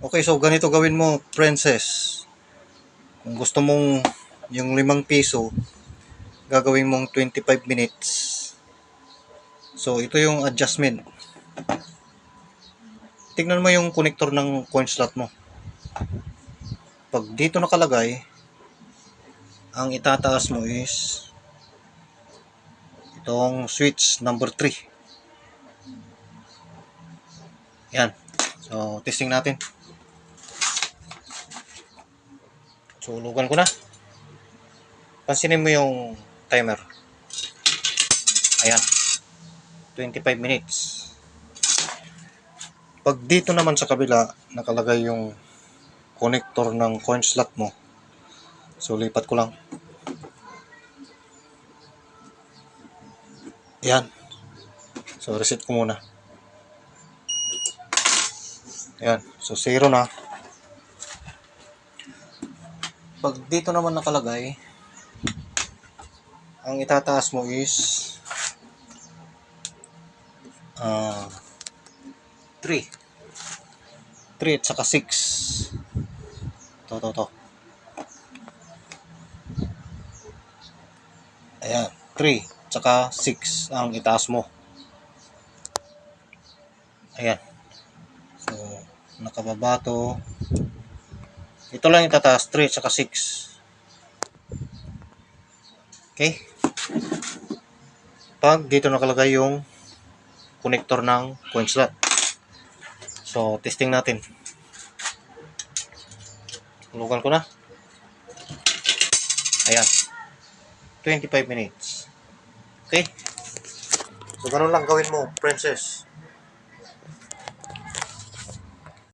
Okay, so ganito gawin mo, princess. Kung gusto mong yung limang piso, gagawin mong 25 minutes. So, ito yung adjustment. Tignan mo yung connector ng coin slot mo. Pag dito nakalagay, ang itataas mo is itong switch number 3. Yan. So, testing natin. Sulugan ko na. Pansinin mo yung timer. Ayan. 25 minutes. Pag dito naman sa kabila, nakalagay yung connector ng coin slot mo. So, lipat ko lang. Ayan. So, reset ko muna. Ayan. So, zero na. Pag dito naman nakalagay, ang itataas mo is ah 3. 3 at saka 6. To, to, to. Ayan. 3 tsaka 6 ang itaas mo. Ayan. So, nakababa to. Ito lang yung tataas, 3 at saka 6. Okay? Pag dito nakalagay yung connector ng coin slot. So, testing natin. Tulugan ko na. Ayan. 25 minutes. Okay? So, ganun lang gawin mo, princess.